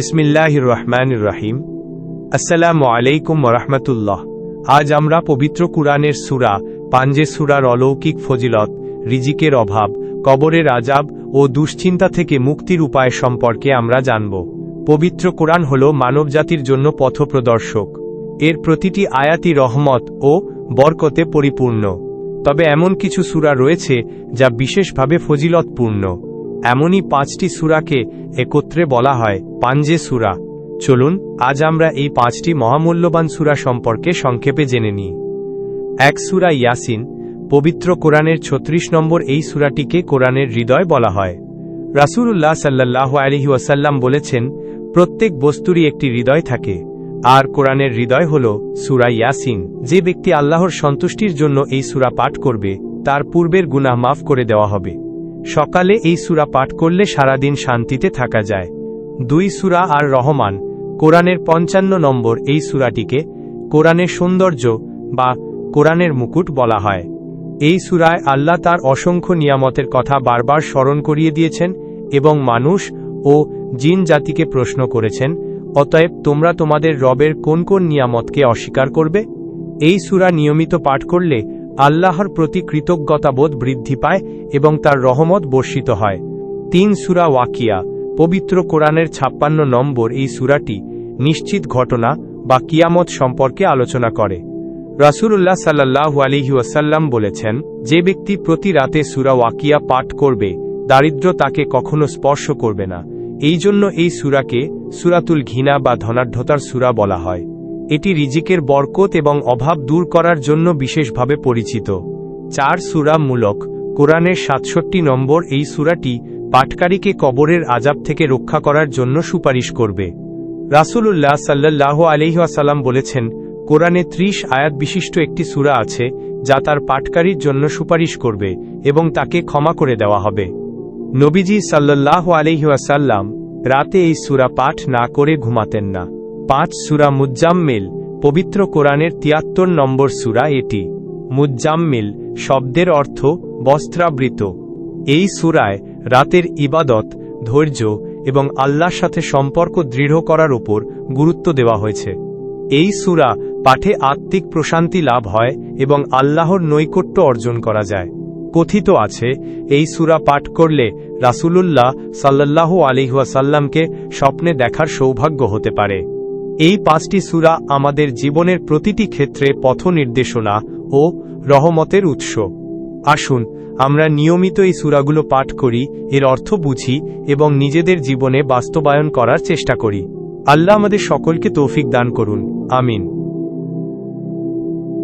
বিসমিল্লাহির রহমানির রহিম আসসালামু আলাইকুম রহমতুল্লাহ। আজ আমরা পবিত্র কুরআনের সুরা, পাঞ্জে সুরার অলৌকিক ফজিলত, রিজিকের অভাব, কবরের আজাব ও দুশ্চিন্তা থেকে মুক্তির উপায় সম্পর্কে আমরা জানব। পবিত্র কোরআন হল মানবজাতির জন্য পথপ্রদর্শক। এর প্রতিটি আয়াতি রহমত ও বরকতে পরিপূর্ণ। তবে এমন কিছু সুরা রয়েছে যা বিশেষভাবে ফজিলতপূর্ণ। এমনই পাঁচটি সুরাকে একত্রে বলা হয়, পাঞ্জে সুরা। চলুন, আজ আমরা এই পাঁচটি মহামূল্যবান সুরা সম্পর্কে সংক্ষেপে জেনে নিই। এক সুরা ইয়াসিন, পবিত্র কোরআনের ছত্রিশ নম্বর এই সুরাটিকে কোরআনের হৃদয় বলা হয়। রাসূলুল্লাহ সাল্লাহ আলহি ওয়াসাল্লাম বলেছেন, প্রত্যেক বস্তুরই একটি হৃদয় থাকে। আর কোরআনের হৃদয় হল সুরা ইয়াসিন। যে ব্যক্তি আল্লাহর সন্তুষ্টির জন্য এই সুরা পাঠ করবে, তার পূর্বের গুনাহ মাফ করে দেওয়া হবে। সকালে এই সুরা পাঠ করলে সারাদিন শান্তিতে থাকা যায়। দুই সুরা আর রহমান, কোরআনের পঞ্চান্ন নম্বর এই সুরাটিকে কোরআনের সৌন্দর্য বা কোরআনের মুকুট বলা হয়। এই সুরায় আল্লাহ তার অসংখ্য নিয়ামতের কথা বারবার স্মরণ করিয়ে দিয়েছেন এবং মানুষ ও জিন জাতিকে প্রশ্ন করেছেন, অতএব তোমরা তোমাদের রবের কোন কোন নিয়ামতকে অস্বীকার করবে? এই সুরা নিয়মিত পাঠ করলে আল্লাহর প্রতি কৃতজ্ঞতাবোধ বৃদ্ধি পায় এবং তার রহমত বর্ষিত হয়। তিন সুরা ওয়াকিয়া, পবিত্র কোরআনের ছাপ্পান্ন নম্বর এই সুরাটি নিশ্চিত ঘটনা বা কিয়ামত সম্পর্কে আলোচনা করে। রাসূলুল্লাহ সাল্লাহ আলিহি ওয়াসাল্লাম বলেছেন, যে ব্যক্তি প্রতি রাতে সুরা ওয়াকিয়া পাঠ করবে, দারিদ্র তাকে কখনো স্পর্শ করবে না। এই জন্য এই সুরাকে সুরাতুল ঘৃণা বা ধনাঢ্যতার সুরা বলা হয়। এটি রিজিকের বরকত এবং অভাব দূর করার জন্য বিশেষভাবে পরিচিত। চার সুরা মূলক, কোরআনের সাতষট্টি নম্বর এই সুরাটি পাটকারীকে কবরের আজাব থেকে রক্ষা করার জন্য সুপারিশ করবে। রাসূলুল্লাহ সাল্লাহ আলহিহাসাল্লাম বলেছেন, কোরআনে ত্রিশ আয়াত বিশিষ্ট একটি সুরা আছে, যা তার পাটকারীর জন্য সুপারিশ করবে এবং তাকে ক্ষমা করে দেওয়া হবে। নবীজি সাল্লাহ আলহিহাসাল্লাম রাতে এই সুরা পাঠ না করে ঘুমাতেন না। পাঁচ সুরা মুজ্জাম্মিল পবিত্র কোরআনের তিয়াত্তর নম্বর সুরা এটি। মুজ্জাম্মিল শব্দের অর্থ বস্ত্রাবৃত। এই সুরায় রাতের ইবাদত, ধৈর্য এবং আল্লাহর সাথে সম্পর্ক দৃঢ় করার উপর গুরুত্ব দেওয়া হয়েছে। এই সুরা পাঠে আত্মিক প্রশান্তি লাভ হয় এবং আল্লাহর নৈকট্য অর্জন করা যায়। কথিত আছে, এই সুরা পাঠ করলে রাসূলুল্লাহ সাল্লাল্লাহু আলিহাসাল্লামকে স্বপ্নে দেখার সৌভাগ্য হতে পারে। এই পাঁচটি সুরা আমাদের জীবনের প্রতিটি ক্ষেত্রে পথ নির্দেশনা ও রহমতের উৎস। আসুন, আমরা নিয়মিত এই সুরাগুলো পাঠ করি, এর অর্থ বুঝি এবং নিজেদের জীবনে বাস্তবায়ন করার চেষ্টা করি। আল্লাহ আমাদের সকলকে তৌফিক দান করুন। আমিন।